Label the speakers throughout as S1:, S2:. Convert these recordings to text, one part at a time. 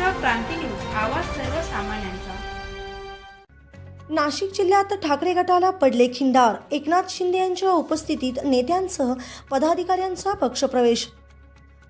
S1: Maharashtra Kranti news आवाज सर्वसामान्यांचा.
S2: नाशिक जिल्ह्यात ठाकरे गटाला पडले खिंडार. एकनाथ शिंदे यांच्या उपस्थितीत नेत्यांसह पदाधिकाऱ्यांचा पक्षप्रवेश.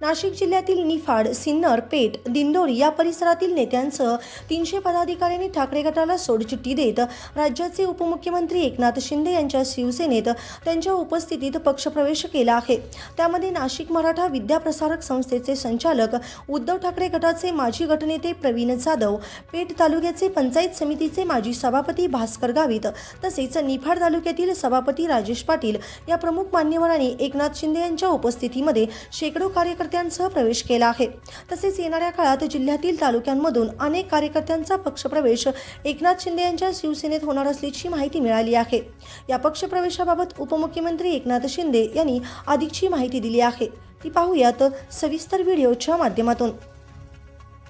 S2: नाशिक जिल्ह्यातील निफाड सिन्नर पेठ दिंडोरी या परिसरातील नेत्यांसह तीनशे पदाधिकाऱ्यांनी ठाकरे गटाला सोडचिठ्ठी देत राज्याचे उपमुख्यमंत्री एकनाथ शिंदे यांच्या शिवसेनेत त्यांच्या उपस्थितीत पक्षप्रवेश केला आहे. त्यामध्ये नाशिक मराठा विद्याप्रसारक संस्थेचे संचालक उद्धव ठाकरे गटाचे माजी गटनेते प्रवीण जाधव पेठ तालुक्याचे पंचायत समितीचे माजी सभापती भास्कर गावित तसेच निफाड तालुक्यातील सभापती राजेश पाटील या प्रमुख मान्यवरांनी एकनाथ शिंदे यांच्या उपस्थितीमध्ये शेकडो कार्यकर्त्यांसह प्रवेश केला आहे. तसेच येणाऱ्या काळात जिल्ह्यातील तालुक्यांमधून अनेक कार्यकर्त्यांचा पक्षप्रवेश एकनाथ शिंदे यांच्या शिवसेनेत होणार असल्याची माहिती मिळाली आहे. या पक्षप्रवेशाबाबत उपमुख्यमंत्री एकनाथ शिंदे यांनी अधिकची माहिती दिली आहे. ती पाहूयात सविस्तर व्हिडिओच्या माध्यमातून.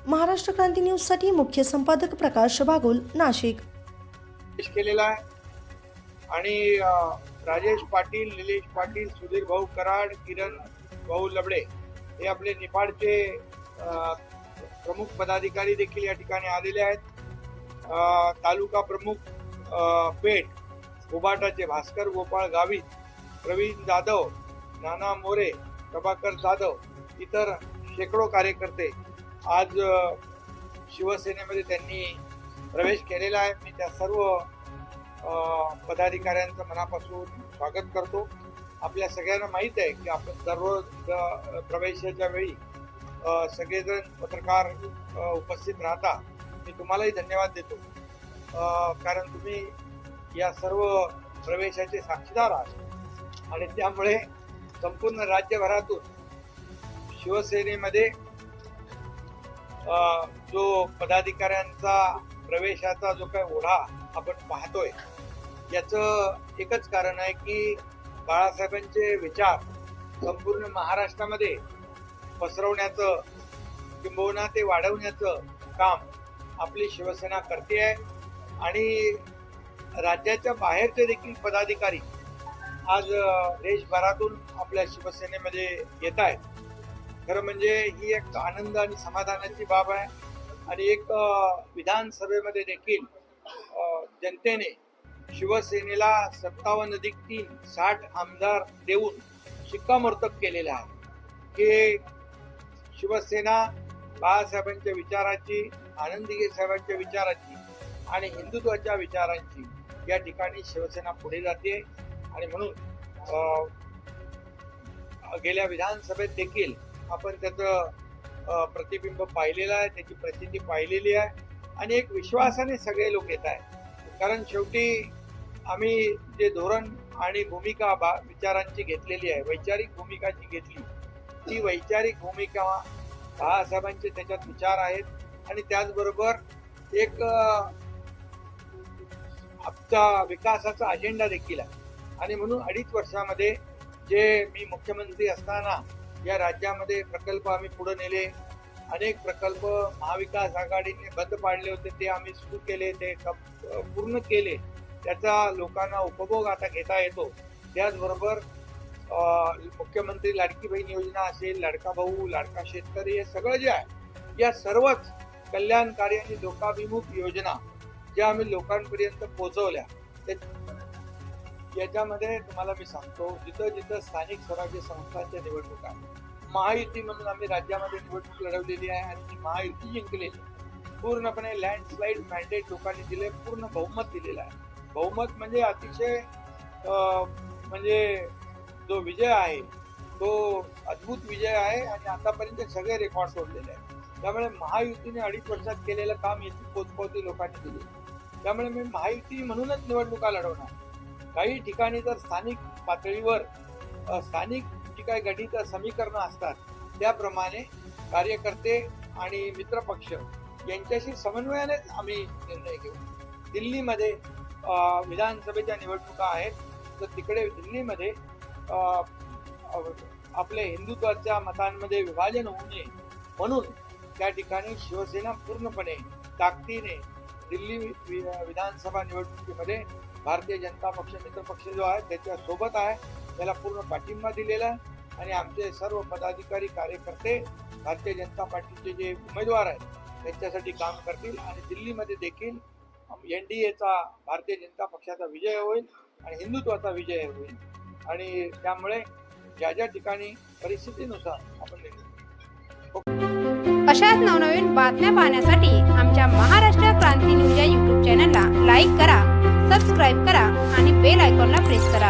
S2: महाराष्ट्र क्रांती न्यूजसाठी मुख्य संपादक प्रकाश बागुल नाशिक.
S3: केलेला आहे. आणि राजेश पाटील निलेश पाटील सुधीर भाऊ कराड किरण भाऊ लबडे हे आपले निफाडचे प्रमुख पदाधिकारी देखील या ठिकाणी आलेले आहेत. तालुका प्रमुख पेठ उबाटाचे भास्कर गोपाळ गावित प्रवीण जाधव नाना मोरे प्रभाकर जाधव इतर शेकडो कार्यकर्ते आज शिवसेनेमध्ये त्यांनी प्रवेश केलेला आहे. मी त्या सर्व पदाधिकाऱ्यांचं मनापासून स्वागत करतो. आपल्या सगळ्यांना माहीत आहे की आपण दररोज प्रवेशाच्या वेळी सगळेजण पत्रकार उपस्थित राहता. मी तुम्हालाही धन्यवाद देतो. कारण तुम्ही या सर्व प्रवेशाचे साक्षीदार आहात. आणि त्यामुळे संपूर्ण राज्यभरातून शिवसेनेमध्ये जो पदाधिकाऱ्यांचा प्रवेशाचा जो काही ओढा आपण पाहतोय याचं एकच कारण आहे की बाळासाहेबांचे विचार संपूर्ण महाराष्ट्रामध्ये पसरवण्याचं किंबहुना ते वाढवण्याचं काम आपली शिवसेना करते आहे. आणि राज्याच्या बाहेरचे देखील पदाधिकारी आज देशभरातून आपल्या शिवसेनेमध्ये येत आहेत. खरं म्हणजे ही एक आनंद आणि समाधानाची बाब आहे. आणि एक विधानसभेमध्ये देखील जनतेने शिवसेनेला सत्तावन्न अधिक तीन साठ आमदार देऊन शिक्कामोर्तब केलेलं आहे. की शिवसेना बाळासाहेबांच्या विचाराची आनंदी साहेबांच्या विचाराची आणि हिंदुत्वाच्या विचारांची या ठिकाणी शिवसेना पुढे जाते. आणि म्हणून गेल्या विधानसभेत देखील आपण त्याचं प्रतिबिंब पाहिलेलं आहे त्याची प्रसिद्धी पाहिलेली आहे. आणि एक विश्वासाने सगळे लोक येत आहेत. कारण शेवटी आम्ही जे धोरण आणि भूमिका बा विचारांची घेतलेली आहे वैचारिक भूमिका जी घेतली ती वैचारिक भूमिका बाळासाहेबांचे त्याच्यात विचार आहेत आणि त्याचबरोबर एक आमचा विकासाचा अजेंडा देखील आहे. आणि म्हणून अडीच वर्षामध्ये जे मी मुख्यमंत्री असताना या राज्यामध्ये प्रकल्प आम्ही पुढे नेले अनेक प्रकल्प महाविकास आघाडीने बंद पाडले होते ते आम्ही सुरू केले ते पूर्ण केले. त्याचा लोकांना उपभोग आता घेता येतो. त्याचबरोबर मुख्यमंत्री लाडकी बहीण योजना असेल लाडका भाऊ लाडका शेतकरी हे सगळं जे आहे या सर्वच कल्याणकारी आणि लोकाभिमुख योजना ज्या आम्ही लोकांपर्यंत पोहोचवल्या याच्यामध्ये तुम्हाला मी सांगतो जिथं जिथं स्थानिक स्वराज्य संस्थांच्या निवडणुका महायुती म्हणून आम्ही राज्यामध्ये निवडणूक लढवलेली आहे आणि ती महायुती जिंकलेली पूर्णपणे लँडस्लाईड मॅन्डेट लोकांनी दिले पूर्ण बहुमत दिलेलं आहे. बहुमत म्हणजे अतिशय म्हणजे जो विजय आहे तो अद्भुत विजय आहे आणि आतापर्यंत सगळे रेकॉर्ड सोडलेले आहेत. त्यामुळे महायुतीने अडीच वर्षात केलेलं काम याची पोचपावती लोकांनी दिली. त्यामुळे मी महायुती म्हणूनच निवडणुका लढवणार. काही ठिकाणी जर स्थानिक पातळीवर स्थानिक जी काही गणित समीकरणं असतात त्याप्रमाणे कार्यकर्ते आणि मित्रपक्ष यांच्याशी समन्वयानेच आम्ही निर्णय घेऊ. दिल्लीमध्ये विधानसभेच्या निवडणुका आहेत. तर तिकडे दिल्लीमध्ये आपले हिंदुत्वाच्या मतांमध्ये विभाजन होऊ नये म्हणून त्या ठिकाणी शिवसेना पूर्णपणे ताकदीने दिल्ली वि- विधानसभा निवडणुकीमध्ये भारतीय जनता पक्ष मित्र पक्ष जो आहे त्याच्या सोबत आहे. त्याला पूर्ण पाठिंबा दिलेला आहे. आणि आमचे सर्व पदाधिकारी कार्यकर्ते भारतीय जनता पार्टीचे जे उमेदवार आहेत त्यांच्यासाठी काम करतील. आणि दिल्लीमध्ये देखील एन डी एचा भारतीय जनता पक्षाचा विजय होईल आणि हिंदुत्वाचा विजय होईल. आणि त्यामुळे ज्या ज्या ठिकाणी परिस्थितीनुसार आपण
S4: अशाच नवनवीन बातम्या पाहण्यासाठी आमच्या महाराष्ट्र क्रांती न्यूज या यूट्यूब चॅनलला लाईक करा सबस्क्राईब करा आणि बेल आयकॉनला प्रेस करा.